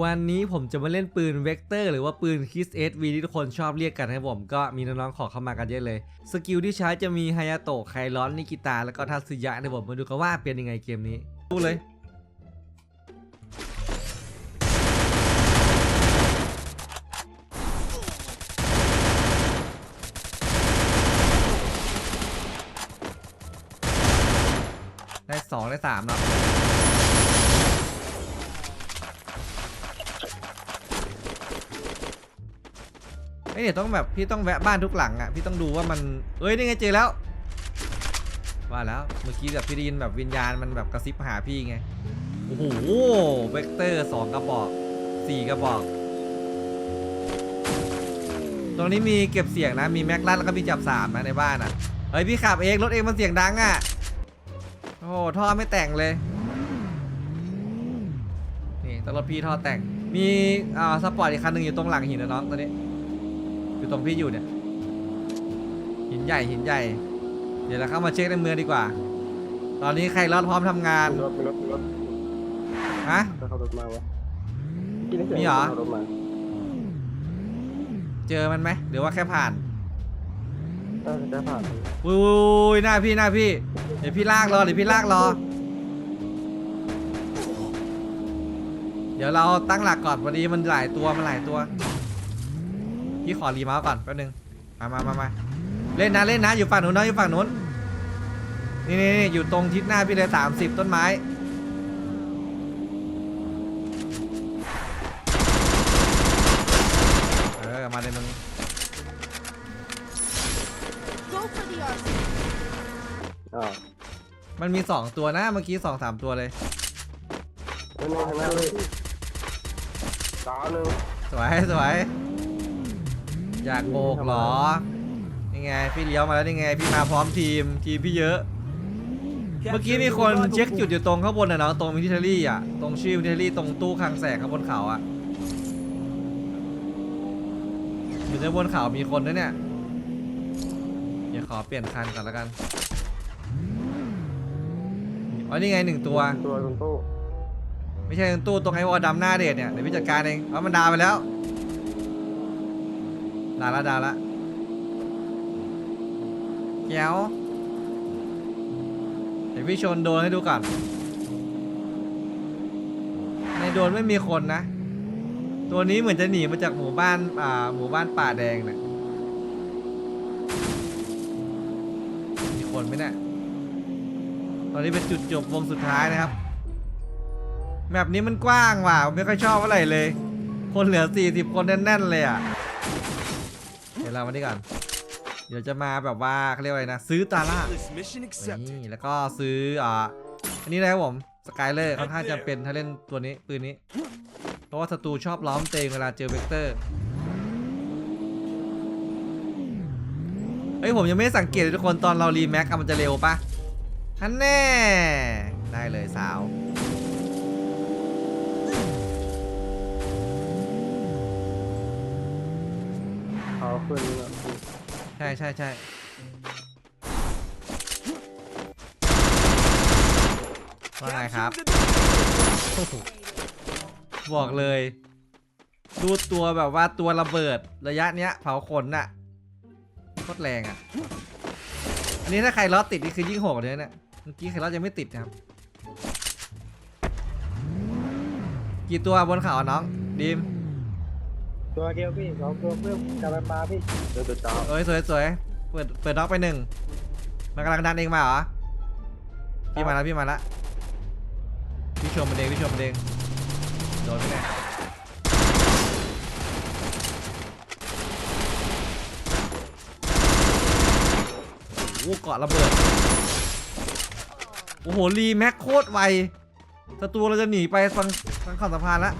วันนี้ผมจะมาเล่นปืนเวกเตอร์หรือว่าปืนคิสเอสวีที่ทุกคนชอบเรียกกันครับผมก็มีน้องๆขอเข้ามากันเยอะเลย สกิลที่ใช้จะมีไฮยาโตะไคลอนนิกิตา แล้วก็ทัตสึยะในผมมาดูกันว่าเป็นยังไงเกมนี้ดูเลย ได้สองได้สามเนาะ เอ้ยเดี๋ยวต้องแบบพี่ต้องแวะบ้านทุกหลังอะพี่ต้องดูว่ามันเอ้ยนี่ไงเจอแล้วว่าแล้วเมื่อกี้แบบพี่ได้ยินแบบวิญญาณมันแบบกระซิบหาพี่ไงโอ้โหเวกเตอร์สองกระบอกสี่กระบอก ตรงนี้มีเก็บเสียงนะมีแม็กลัดแล้วก็มีจับสามนะในบ้านอะเฮ้ยพี่ขับเองรถเองมันเสียงดังอะโอ้โหท่อไม่แต่งเลยนี่ตอนรถพี่ท่อแต่งมีอ่าสปอร์ตอีกคันหนึ่งอยู่ตรงหลังหินนะน้องตอนนี้ อยู่ตรงพี่อยู่เนี่ย หินใหญ่หินใหญ่ เดี๋ยวเราเข้ามาเช็คในเมืองดีกว่า ตอนนี้ใครรอดพร้อมทำงาน มีรถมีรถมีรถฮะจะขับรถมาวะกินได้เสียงมีเหรอขับรถมาเจอมันไหมหรือว่าแค่ผ่าน เออจะผ่านอุ้ยหน้าพี่หน้าพี่ เดี๋ยวพี่ลากรอเดี๋ยวพี่ลากรอ เดี๋ยวเราตั้งหลักก่อนพอดีมันหลายตัวมันหลายตัว พี่ขอรีเมาส์ก่อนแป๊บนึงมามามามาเล่นนะเล่นนะอยู่ฝั่งนู้นนะอยู่ฝั่งนู้นนี่นี่นี่อยู่ตรงทิศหน้าพี่เลยสามสิบต้นไม้เออมาเลยมึง Go for the arc. อ่ามันมีสองตัวนะเมื่อกี้สองสามตัวเลยไม่ไม่ไม่เลยดาวหนึ่งสวยสวย อยากโบกเหรอนี่ไงพี่เลี้ยวมาแล้วนี่ไงพี่มาพร้อมทีมทีมพี่เยอะ เมื่อกี้มีคนเช็คจุดอยู่ตรงข้างบนนะเนาะตรงมิลิเทอรี่อะตรงชื่อมิลิเทอรี่ตรงตู้คลังแสงข้างบนเขาอะอยู่ในบนเขามีคนนะเนี่ยเดี๋ยวขอเปลี่ยนคันก่อนแล้วกันอ๋อนี่ไงหนึ่งตัว ตัวตรงตู้ไม่ใช่ตรงตู้ตรงไอ้วอลดำหน้าเดทเนี่ยเดี๋ยวพี่จัดการเองเอามันดาวไปแล้ว ดาละดาละแก้วเดี๋ยวพี่ชนโดนให้ดูก่อน ในโดนไม่มีคนนะ ตัวนี้เหมือนจะหนีมาจากหมู่บ้านอ่าหมู่บ้านป่าแดงเนี่ยมีคนไหมเนี่ยตอนนี้เป็นจุดจบวงสุดท้ายนะครับแมปนี้มันกว้างว่ะไม่ค่อยชอบเท่าไรเลย คนเหลือ 40 คนแน่น ๆ เลยอะ ยวเรามานี่ก่อน เดี๋ยวจะมาแบบว่าเขาเรียกว่าอะไรนะ ซื้อตาล่า Mission accepted. นี่ แล้วก็ซื้ออ่าอันนี้นะครับผมสกายเลอร์ค่อนข้างจำเป็นถ้าเล่นตัวนี้ปืนนี้ เพราะว่าศัตรูชอบล้อมเตงเวลาเจอเวกเตอร์เฮ้ยผมยังไม่ได้สังเกตเลยทุกคนตอนเรารีแม็กอะมันจะเร็วปะฮันแน่ ได้เลยสาว ขึ้นแล้วใช่ใช่ใช่ว่าไงครับ บอกเลยดูตัวแบบว่าตัวระเบิดระยะเนี้ย เผาขนน่ะโคตรแรงอะ อันนี้ถ้าใครล้อติดนี่คือยิ่งโหดเลยเนี่ยเมื่อกี้ใครล้อยังไม่ติดนะครับ กี่ตัวบนเขาน้องดีม ตัวเดียวพี่สองตัวเพิ่มกลับมาปลาพี่เดินตัวจ้าสวยสวยสวยเปิดเปิดน็อกไปหนึ่งมันกำลังดันเองมาเหรอพี่มาแล้วพี่มาแล้วพี่ชมมันเองพี่ชมมันเองโดนไหมเนี่ยโอ้โหเกาะระเบิดโอ้โหรีแม็กโคตรไวศัตรูเราจะหนีไปฟังฟังข่าวสะพานแล้ว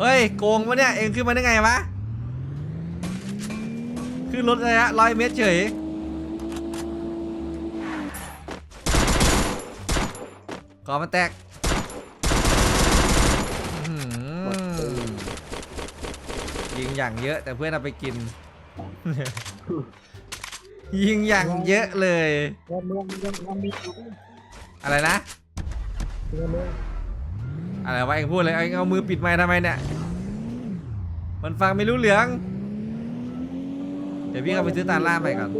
เฮ้ยโกงวะเนี่ยเองขึ้นมาได้ไงวะขึ้นรถระยะร้อยเมตรเฉยก่อมันแตกอื้อหือยิงอย่างเยอะแต่เพื่อนเอาไปกิน ยิงอย่างเยอะเลยเมืองเมืองมันมีอะไรนะเมื องเมืองอะไรวะเองพูดเลยเองเอามือปิดไมค์ทำไมเนี่ย มันฟังไม่รู้เรื่อง เดี๋ยวพี่เอาไปซื้อตาล่าใหม่ก่อน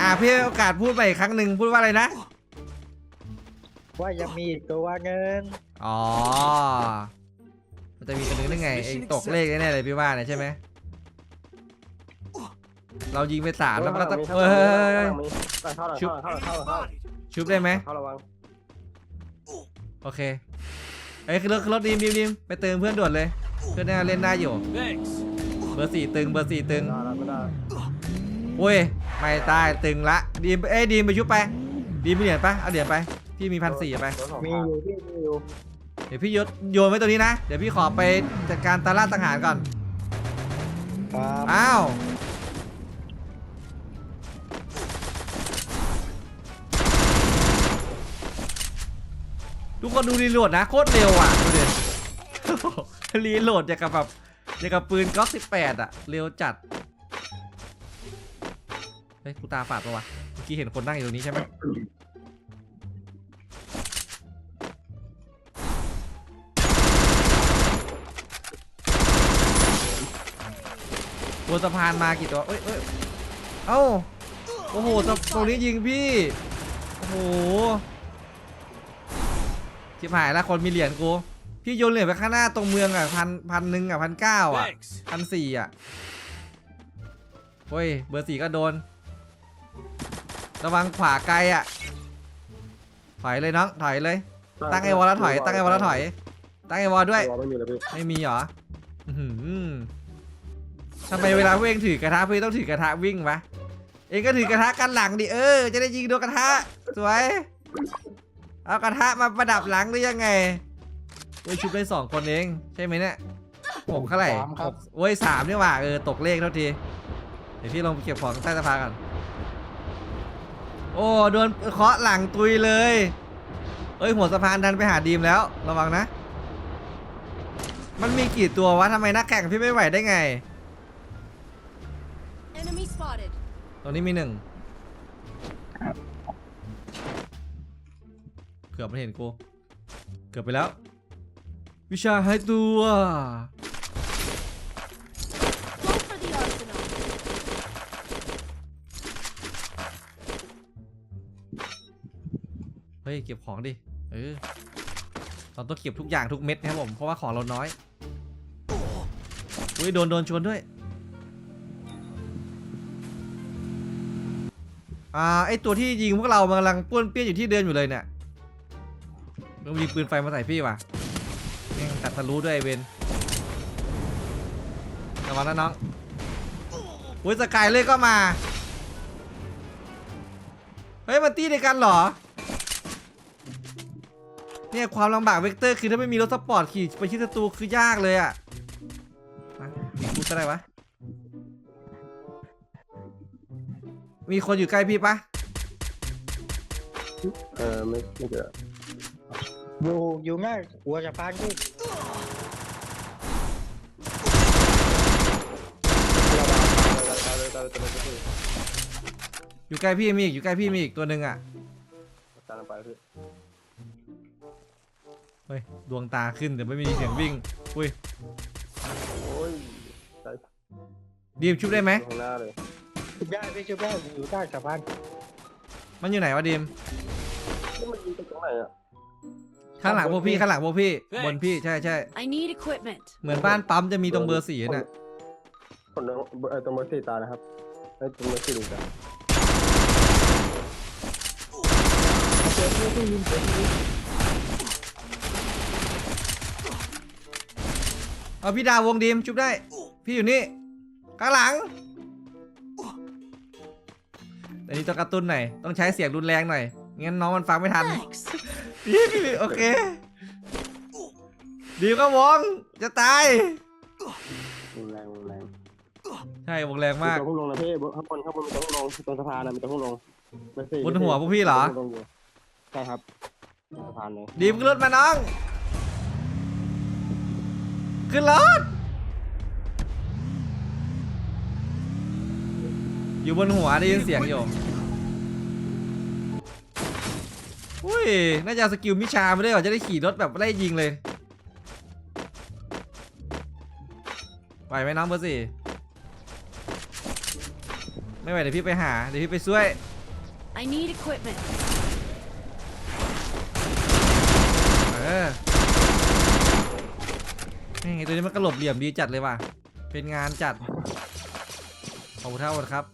อ่าพี่ให้โอกาสพูดไปอีกครั้งหนึ่งพูดว่าอะไรนะ ว่ายังมีอีกตัวเงินอ๋อ มันจะมีตัวหนึงได้ไงเองตกเลขแน่ๆเลยพี่ว่าเนี่ยใช่ไหม เรายิงไปสามแล้วมันก็ต้องเฮ้ยเฮ้ยเฮ้ยเฮ้ยเข้าหลังเข้าหลังเข้าหลังเข้าหลังเข้าหลังชุบได้ไหมเข้าระวัง โอเคเอ้ยคือรถคือรถดีมดีมดีมไปเติมเพื่อนด่วนเลยเพื่อนน่าเล่นได้อยู่ Thanks. เบอร์สี่ตึงเบอร์สี่ตึงไม่ได้ไม่ได้ โอ้ยไม่ตายตึงละดีมเอ้ยดีมไปชุบไปดีมมีเหรียญปะเอาเหรียญไปพี่มีพันสี่ไปมีอยู่พี่มีอยู่เดี๋ยวพี่ยศโยนไว้ตัวนี้นะ เดี๋ยวพี่ขอไปจัดการตาล่าตังหารก่อนครับอ้าว ทุกคนดูรีโหลดนะโคตรเร็วอะดูดิรีโหลดอย่างกับแบบอย่างกับปืนก๊อก18อะ เร็วจัด เฮ้ยกูตาฝาดปะวะเมื่อกี้เห็นคนนั่งอยู่ตรงนี้ใช่ไหมบนสะพานมากี่ตัวเอ้ยเอ้ยเอ้า โอ้โหตรงตรงนี้ยิงพี่ โอ้โห ชิบหายแล้วคนมีเหรียญกู พี่โยนเหรียญไปข้างหน้าตรงเมืองอะพันพันหนึ่งอะพันเก้าอะ Thanks. พันสี่อะเฮ้ยเบอร์สี่ก็โดน ระวังขวาไกลอะ ถอยเลยน้องถอยเลย ตั้งไอวอลแล้วถอย ตั้งไอวอลแล้วถอย ตั้งไอวอลด้วย ไม่มีเลยพี่ไม่มีเหรออื้อหือทำไมเวลาพวกเองถือกระทะพวกเองต้องถือกระทะวิ่งวะเองก็ถือกระทะกันหลังดิเออ จะได้ยิงโดนกระทะสวย เอากระทะมาประดับหลังหรือยังไงเว้ยชุบได้สองคนเอง ใช่ไหมเนี่ยหกเท่าไหร่หกโอ้ยสามนี่หว่าเออตกเลขเท่าที เดี๋ยวพี่ลงไปเก็บของใต้สะพานก่อน โอ้โดนเคาะหลังตุยเลย เอ้ยหัวสะพานดันไปหาดีมแล้ว ระวังนะ มันมีกี่ตัววะทำไมนักแข่งพี่ไม่ไหวได้ไง Enemy spotted. ตรงนี้มีหนึ่ง กือบไม่เห็นกู เกือบไปแล้ว วิชาหายตัวเฮ้ย เก็บของดิ เออเราต้องเก็บทุกอย่างทุกเม็ดนะครับผม เพราะว่าของเราน้อย อุ้ย โดน โดนชวนด้วย อ่า ไอตัวที่ยิงพวกเรามันกำลังป้วนเปี้ยนอยู่ที่เดินอยู่เลยเนี่ย มันมีปืนไฟมาใส่พี่ว่ะแม่งตัดทะลุด้วยเวนระวังนะน้องอุ้ยสกายเลยก็มา เฮ้ยมันตีในกันเหรอ เนี่ยความลำบากเวกเตอร์คือถ้าไม่มีรถสปอร์ตขี่ไปชิดศัตรูคือยากเลยอะ่ะมามีพูดอะไรวะ มีคนอยู่ใกล้พี่ปะเออไม่ไม่เจอ อยู่อยู่ง่ายหัวสะพานพี่ตายเลยตายเลยตายเลยตายเลยอยู่ใกล้พี่มีอีกอยู่ใกล้พี่มีอีกตัวหนึ่งอะตายลงไปพี่เฮ้ยดวงตาขึ้นแต่ไม่มีเสียงวิ่งอุ้ยโอ้ยตายดีมชุบได้ไหมข้างหน้าเลยชุบได้พี่ชุบได้อยู่ใต้สะพานมันอยู่ไหนวะดีมนี่มันยิงไปตรงไหนอะ ข้างหลังพวกพี่ข้างหลังพวกพี่บนพี่ใช่ใช่ I need equipment. เหมือนบ้านปั๊มจะมีตรงเบอร์สี่น่ะคนตรงเออตรงเบอร์สี่ตายนะครับไอ้ตรงเบอร์สี่หนึ่งตายเจอพี่พี่ยิงเจอพี่เอาพี่ดาววงดีมชุบได้ พี่อยู่นี่ข้างหลังแต่นี้ต้องกระตุ้นหน่อยต้องใช้เสียงรุนแรงหน่อยงั้นน้องมันฟังไม่ทัน Thanks. โอเคดีมก็วงจะตายรุนแรงรุนแรงใช่วงแรงมากมีตัวพุ่งลงนะพี่ข้างบนข้างบนมีตัวพุ่งลงตรงสะพานนะมีตัวพุ่งลงเบอร์สี่บนหัวพวกพี่เหรอ มีตัวพุ่งลงยู่ใช่ครับสะพานเลยดีมขึ้นรถมาน้อง ขึ้นรถ อยู่บนหัวได้ยินเสียงอยู่ อุ้ย น่าจะเอาสกิลมิชามาด้วยว่ะจะได้ขี่รถแบบไล่ยิงเลย ไหวไหมน้องเบอร์สี่ไม่ไหวเดี๋ยวพี่ไปหา เดี๋ยวพี่ไปช่วย I need equipment. เออนี่ไงตัวนี้มันกระหลบเหลี่ยมดีจัดเลยว่ะ เป็นงานจัด ขอบคุณเท่าครับ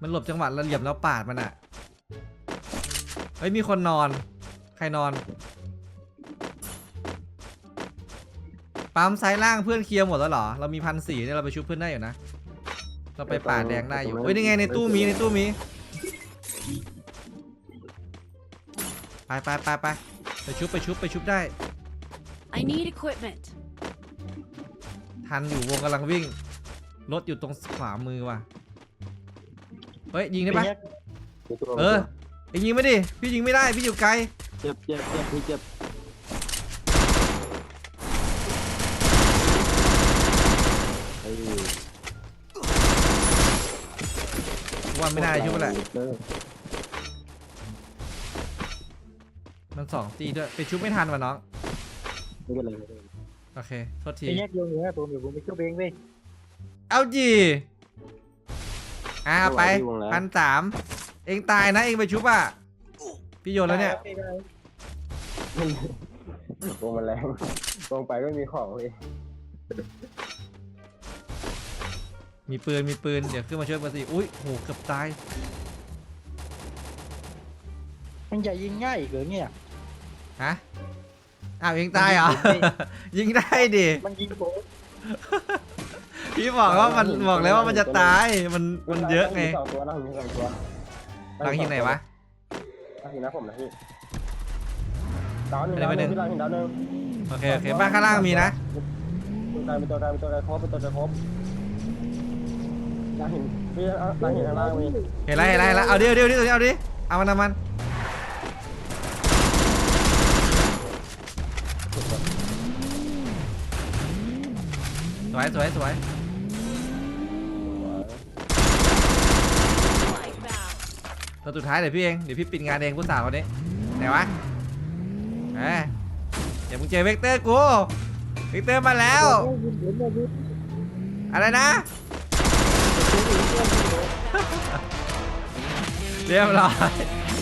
มันหลบจังหวะระเหลี่ยมแล้วปาดมันอะเฮ้ยมีคนนอน ใครนอน ปั๊มซ้ายล่างเพื่อนเคลียร์หมดแล้วเหรอ เรามีพันสี่เนี่ยเราไปชุบเพื่อนได้อยู่นะ เราไปป่าดแดงได้อยู่เฮ้ยนี่ไงในตู้มีในตู้มี ไปไปไปไปไปชุบไปชุบไปชุบได้ I need equipment. ทันอยู่วงกำลังวิ่ง รถอยู่ตรงขวามือว่ะ เฮ้ยยิงได้ปะเป็นยักษ์มีตัวเออไอ้ยิงไม่ดิพี่ยิงไม่ได้พี่อยู่ไกลเจ็บเจ็บเจ็บพี่เจ็บเฮ้ยว่าไม่ได้ชุบแหละเออมันสองตีด้วยไปชุบไม่ทันว่ะน้องไม่เป็นไรไม่เป็นไรโอเคโทษทีเป็นยักษ์โยงอยู่นะผมเดี๋ยวผมไปช่วยเองเว้ยเอาจี อ่าไปพันสามเองตายนะเองไปชุบอะพี่โยนแล้วเนี่ยได้ได้วงมันแรงวงไปไม่มีของเลยมีปืนมีปืนเดี๋ยวขึ้นมาช่วยเบอร์สี่อุ้ยโหเกือบตายมันจะยิงง่ายอีกเหรอเนี่ยฮะอ้าวเองตายเหรอยิงได้ดิมันยิงผม พี่บอกว่ามันบอกแล้วว่ามันจะตาย มันมันเยอะไงสองตัวนะมีสองตัวหลังหินไหนวะหลังหินนะผมนะพี่ดาวหนึ่งไปดาวไหนหนึ่งพี่หลังหินดาวหนึ่งโอเคโอเคบ้านข้างล่างมีนะตัวกลางเป็นตัวกลางเป็นตัวกลางครบเป็นตัวกลางครบหลังหินพี่เอาหลังหินข้างล่างมีเห็นแล้วเห็นแล้วเห็นแล้วเอาดิเอาดิเอาดิเอาดิเอามันเอามันสวยสวยสวย ตัวสุดท้ายเดี๋ยวพี่เอง เดี๋ยวพี่ปิดงานเองผู้สาวคนนี้ ไหนวะเอ้ยเดี๋ยวมึงเจอเวกเตอร์กู เวกเตอร์มาแล้ว อะไรนะ เรียบร้อย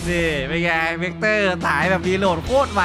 นี่เป็นไง เวกเตอร์ถ่ายแบบรีโหลดโคตรไว